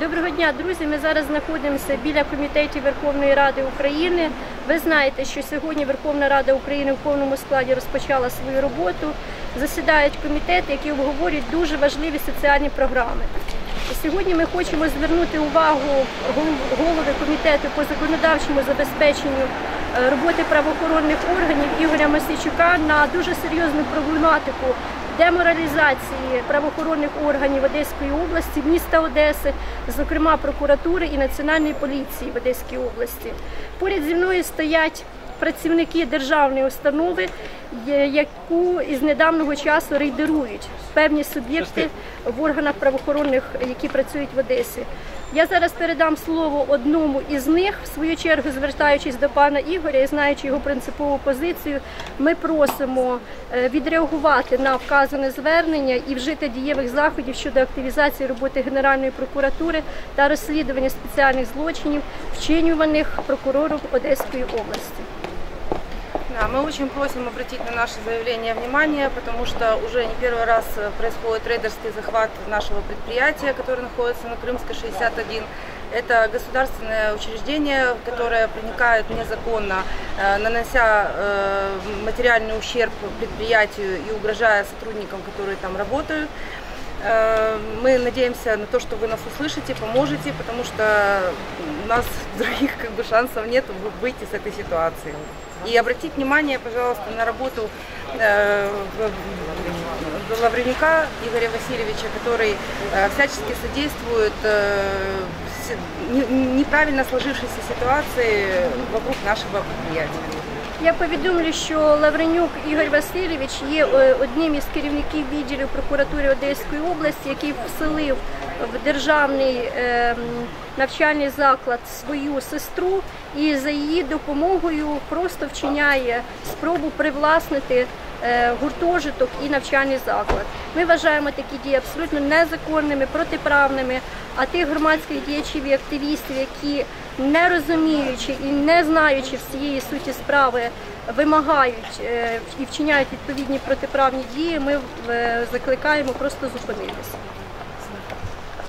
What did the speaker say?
Доброго дня, друзі. Ми зараз знаходимося біля комітетів Верховної Ради України. Ви знаєте, що сьогодні Верховна Рада України в повному складі розпочала свою роботу. Засідають комітети, які обговорюють дуже важливі соціальні програми. Сьогодні ми хочемо звернути увагу голови комітету по законодавчому забезпеченню е, роботи правоохоронних органів Ігоря Масійчука на дуже серйозну проблематику деморалізації правоохоронних органів Одеської області, міста Одеси, зокрема прокуратури і національної поліції в Одеській області. Поряд зі мною стоять працівники державної установи, яку із недавнього часу рейдерують певні суб'єкти в органах правоохоронних, які працюють в Одесі. Я зараз передам слово одному із них, в свою чергу звертаючись до пана Ігоря і знаючи його принципову позицію, ми просимо е, відреагувати на вказане звернення і вжити дієвих заходів щодо активізації роботи Генеральної прокуратури та розслідування спеціальних злочинів, вчинюваних прокурором Одеської області. Да, мы очень просим обратить на наше заявление внимание, потому что уже не первый раз э, происходит рейдерский захват нашего предприятия, которое находится на Крымской 61. Это государственное учреждение, которое проникает незаконно, э, нанося э, материальный ущерб предприятию и угрожая сотрудникам, которые там работают. Э, Мы надеемся на то, что вы нас услышите, поможете, потому что у нас других как бы, шансов нет вы- выйти с этой ситуации. И обратить внимание, пожалуйста, на работу э, Лавренюка Игоря Васильевича, который э, всячески содействует неправильно сложившейся ситуации вокруг нашего предприятия. Я повідомлю, що Лавренюк Ігор Васильович є е, одним із керівників відділів прокуратури Одеської області, який вселив в державний е, навчальний заклад свою сестру і за її допомогою просто вчиняє спробу привласнити гуртожиток і навчальний заклад. Ми вважаємо такі дії абсолютно незаконними, протиправними. А тих громадських діячів і активістів, які не розуміючи і не знаючи всієї суті справи, вимагають е, і вчиняють відповідні протиправні дії, ми е, закликаємо просто зупинитися.